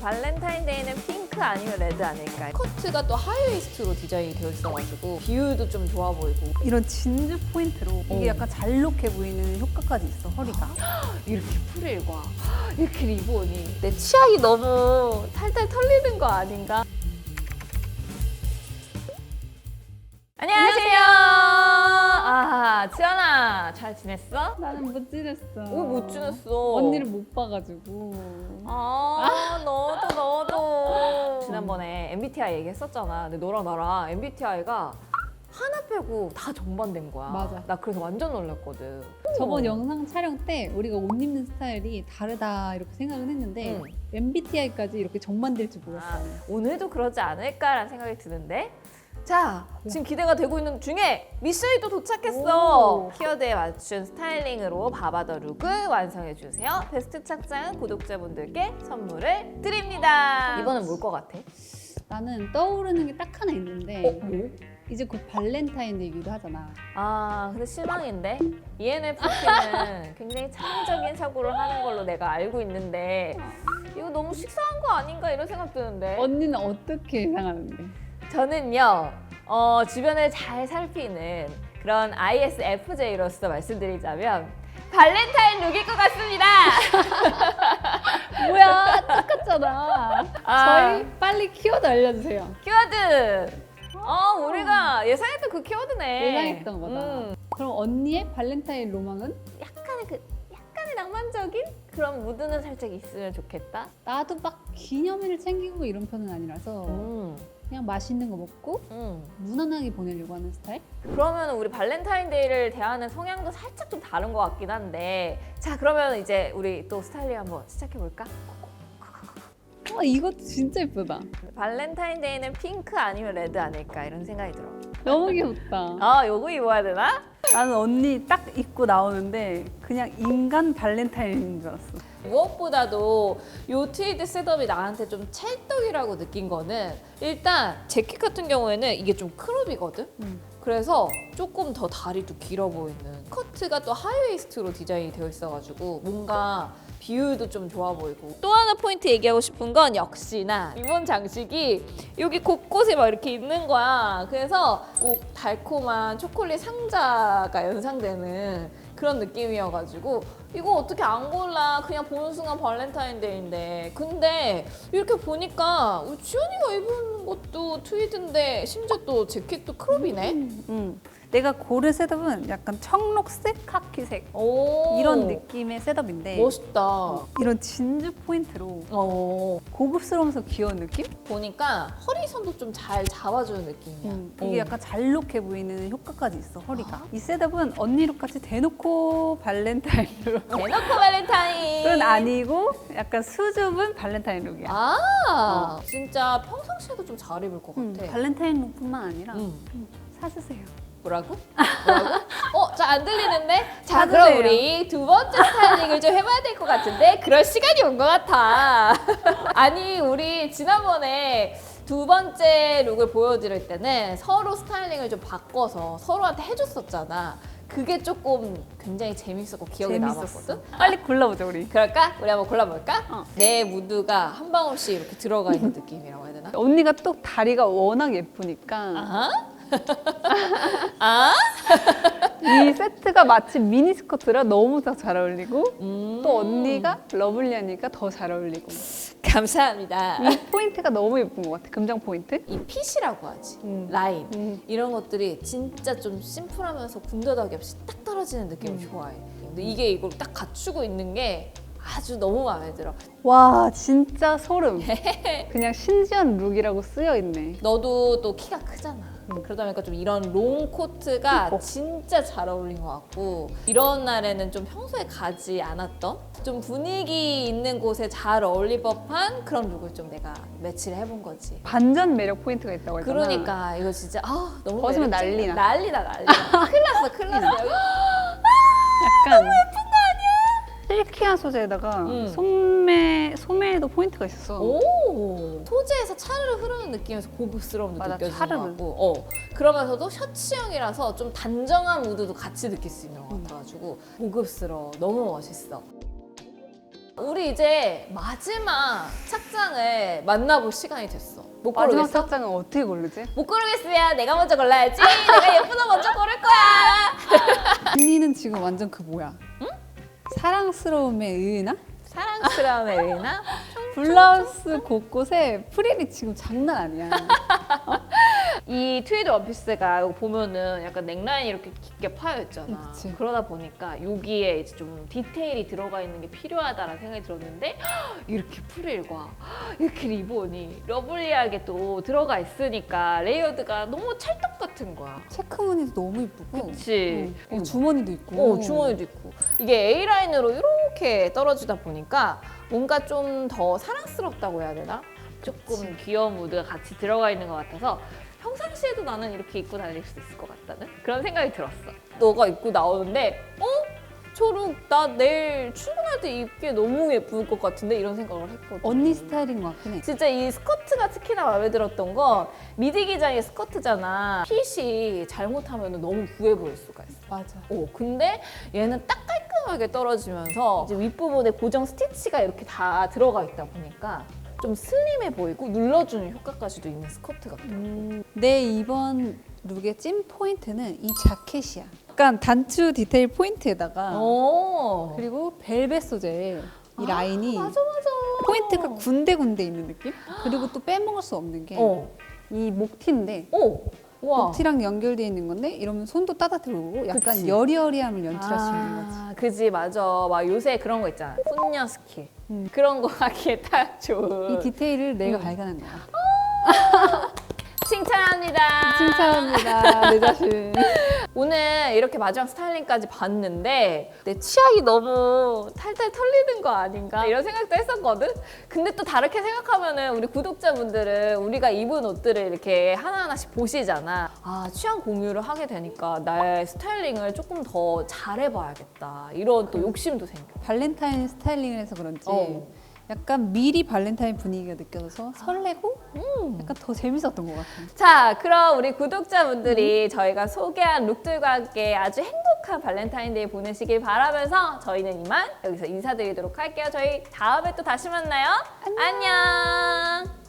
발렌타인데이는 핑크 아니면 레드 아닐까요? 커트가 또 하이웨이스트로 디자인이 되어 있어가지고 비율도 좀 좋아 보이고 이런 진주 포인트로 이게 어. 약간 잘록해 보이는 효과까지 있어 허리가. 이렇게 프릴과 이렇게 리본이 내 치약이 너무 탈탈 털리는 거 아닌가? 안녕하세요. 아, 지연아, 잘 지냈어? 나는 못 지냈어. 오, 못 지냈어. 언니를 못 봐가지고. 아, 너도 너도. 지난번에 MBTI 얘기했었잖아. 근데 너랑 나랑 MBTI가 하나 빼고 다 정반된 거야. 맞아. 나 그래서 완전 놀랐거든. 저번 영상 촬영 때 우리가 옷 입는 스타일이 다르다 이렇게 생각은 했는데 응. MBTI까지 이렇게 정반될 줄 몰랐어. 아, 오늘도 그러지 않을까라는 생각이 드는데 자 지금 기대가 되고 있는 중에 미션이 또 도착했어 오. 키워드에 맞춘 스타일링으로 바바더 룩을 완성해 주세요 베스트 착장은 구독자분들께 선물을 드립니다 이번엔 뭘 것 같아? 나는 떠오르는 게 딱 하나 있는데 뭐? 이제 곧 발렌타인데이기도 하잖아. 아 근데 실망인데 ENFP는 굉장히 창의적인 사고를 하는 걸로 내가 알고 있는데 이거 너무 식상한 거 아닌가 이런 생각 드는데 언니는 어떻게 예상하는데? 저는요, 어, 주변을 잘 살피는 그런 ISFJ로서 말씀드리자면 발렌타인 룩일 것 같습니다. 뭐야 똑같잖아. 아. 저희 빨리 키워드 알려주세요. 키워드. 어, 우리가 예상했던 그 키워드네. 예상했던 거다. 음, 그럼 언니의 발렌타인 로망은? 약간의 그 약간의 낭만적인 그런 무드는 살짝 있으면 좋겠다. 나도 막 기념일을 챙기고 이런 편은 아니라서 음, 그냥 맛있는 거 먹고 음. 무난하게 보내려고 하는 스타일? 그러면 우리 발렌타인데이를 대하는 성향도 살짝 좀 다른 것 같긴 한데 자 그러면 이제 우리 또 스타일링 한번 시작해 볼까? 아 이것도 진짜 예쁘다. 발렌타인데이는 핑크 아니면 레드 아닐까 이런 생각이 들어. 너무 귀엽다. 아, 요거 입어야 되나? 나는 언니 딱 입고 나오는데 그냥 인간 발렌타인인 줄 알았어. 무엇보다도 요 트위드 셋업이 나한테 좀 찰떡이라고 느낀 거는 일단 재킷 같은 경우에는 이게 좀 크롭이거든? 음. 그래서 조금 더 다리도 길어 보이는 커트가 또 하이웨이스트로 디자인이 되어 있어가지고 뭔가 비율도 좀 좋아 보이고 또 하나 포인트 얘기하고 싶은 건 역시나 리본 장식이 여기 곳곳에 막 이렇게 있는 거야 그래서 뭐 달콤한 초콜릿 상자가 연상되는 그런 느낌이어가지고 이거 어떻게 안 골라? 그냥 보는 순간 발렌타인데이인데. 근데 이렇게 보니까 우리 지연이가 입은 것도 트위드인데 심지어 또 재킷도 크롭이네? 음. 내가 고른 셋업은 약간 청록색, 카키색 오. 이런 느낌의 셋업인데 멋있다. 이런 진주 포인트로 어. 고급스러우면서 귀여운 느낌? 보니까 허리선도 좀 잘 잡아주는 느낌이야. 음, 이게 약간 잘록해 보이는 효과까지 있어 허리가. 이 셋업은 언니룩 같이 대놓고 발렌타인룩은 대놓고 발렌타인. 아니고 약간 수줍은 발렌타인 룩이야. 아 진짜 평상시에도 좀 잘 입을 것 음, 같아. 발렌타인 룩뿐만 아니라 음. 음, 사주세요. 뭐라고? 뭐라고? 어, 잘안 들리는데? 자, 찾으세요. 그럼 우리 두 번째 스타일링을 좀 해봐야 될 것 같은데? 그럴 시간이 온 것 같아. 아니, 우리 지난번에 두 번째 룩을 보여드릴 때는 서로 스타일링을 좀 바꿔서 서로한테 해줬었잖아. 그게 조금 굉장히 재밌었고 기억에 재밌었어. 남았거든? 빨리 골라보자 우리. 그럴까? 우리 한번 골라볼까? 어. 내 무드가 한 방울씩 이렇게 들어가 있는 느낌이라고 해야 되나? 언니가 또 다리가 워낙 예쁘니까 아하? 아? 이 세트가 마치 미니 스커트라 너무 딱잘 어울리고 음. 또 언니가 러블리하니까 더 잘 어울리고 감사합니다. 이 포인트가 너무 예쁜 것 같아 금장 포인트 이 핏이라고 하지 음. 라인 음. 이런 것들이 진짜 좀 심플하면서 군더더기 없이 딱 떨어지는 느낌을 음. 좋아해 근데 이게 이걸 딱 갖추고 있는 게 아주 너무 마음에 들어 와 진짜 소름 그냥 신지한 룩이라고 쓰여 있네 너도 또 키가 크잖아 음. 그러다 보니까 좀 이런 롱 코트가. 진짜 잘 어울린 것 같고 이런 날에는 좀 평소에 가지 않았던 좀 분위기 있는 곳에 잘 어울릴 법한 그런 룩을 좀 내가 매치를 해본 거지 반전 매력 포인트가 있다고 했잖아 그러니까 이거 진짜 아 너무 벗으면 매력적이야. 난리나. 난리나 난리나 큰일 났어 큰일 났어 약간 아니야? 실키한 소재에다가 음. 소매 소매에도 포인트가 있었어 오 소재에서 차르르 흐르는 느낌에서 고급스러움도 맞아, 느껴지는 차르르. 것 같고 어 그러면서도 셔츠형이라서 좀 단정한 무드도 같이 느낄 수 있는 것 음. 같아가지고 고급스러워 너무 멋있어 우리 이제 마지막 착장을 만나볼 시간이 됐어. 못 마지막 고르겠어? 착장은 어떻게 고르지? 못 고르겠으면 내가 먼저 골라야지. 내가 예쁜 옷 먼저 고를 거야. 언니는 지금 완전 그 뭐야? 사랑스러움에 의나? 사랑스러움에 의나? 블라우스 곳곳에 프릴이 지금 장난 아니야. 이 트위드 원피스가 이거 보면은 약간 넥라인이 이렇게 깊게 파여 있잖아. 그치. 그러다 보니까 여기에 이제 좀 디테일이 들어가 있는 게 필요하다라는 생각이 들었는데 이렇게 프릴과 이렇게 리본이 러블리하게 또 들어가 있으니까 레이어드가 너무 찰떡 같은 거야. 체크무늬도 너무 이쁘고. 그치. 응. 어, 주머니도 있고. 어, 주머니도 있고. 이게 A라인으로 이렇게 떨어지다 보니까 뭔가 좀 더 사랑스럽다고 해야 되나? 조금 귀여운 무드가 같이 들어가 있는 것 같아서 평상시에도 나는 이렇게 입고 다닐 수 있을 것 같다는 그런 생각이 들었어. 너가 입고 나오는데, 어? 초록 나 내일 출근할 때 입기에 너무 예쁠 것 같은데 이런 생각을 했거든. 언니 스타일인 것 같긴 해. 진짜 이 스커트가 특히나 마음에 들었던 건 미디 기장의 스커트잖아. 핏이 잘못하면 너무 부해 보일 수가 있어. 맞아. 오, 근데 얘는 딱 깔끔하게 떨어지면서 이제 윗부분에 고정 스티치가 이렇게 다 들어가 있다 보니까 좀 슬림해 보이고 눌러주는 효과까지도 있는 스커트 같아. 내 이번 룩의 찐 포인트는 이 자켓이야. 약간 단추 디테일 포인트에다가 오. 그리고 벨벳 소재의 이 라인이 아, 맞아 맞아. 포인트가 군데군데 있는 느낌? 그리고 또 빼먹을 수 없는 게 이 어. 목티인데 오. 와. 목티랑 연결되어 있는 건데 이러면 손도 따뜻해 보이고 약간 그치. 여리여리함을 연출할 수 있는 거지. 아, 그지 맞아. 막 요새 그런 거 있잖아. 훈녀 스킬. 음. 그런 거 하기에 딱 좋은. 이 디테일을 내가 음. 발견한 거야. 칭찬합니다. 칭찬합니다. 내 자신. 오늘 이렇게 마지막 스타일링까지 봤는데 내 취향이 너무 탈탈 털리는 거 아닌가 이런 생각도 했었거든. 근데 또 다르게 생각하면은 우리 구독자분들은 우리가 입은 옷들을 이렇게 하나하나씩 보시잖아. 아 취향 공유를 하게 되니까 나의 스타일링을 조금 더 잘해봐야겠다 이런 또 욕심도 생겨. 발렌타인 스타일링을 해서 그런지 어. 약간 미리 발렌타인 분위기가 느껴져서 설레고 음. 약간 더 재밌었던 것 같아. 자, 그럼 우리 구독자분들이 저희가 소개한 룩들과 함께 아주 행복한 발렌타인데이 보내시길 바라면서 저희는 이만 여기서 인사드리도록 할게요. 저희 다음에 또 다시 만나요. 안녕.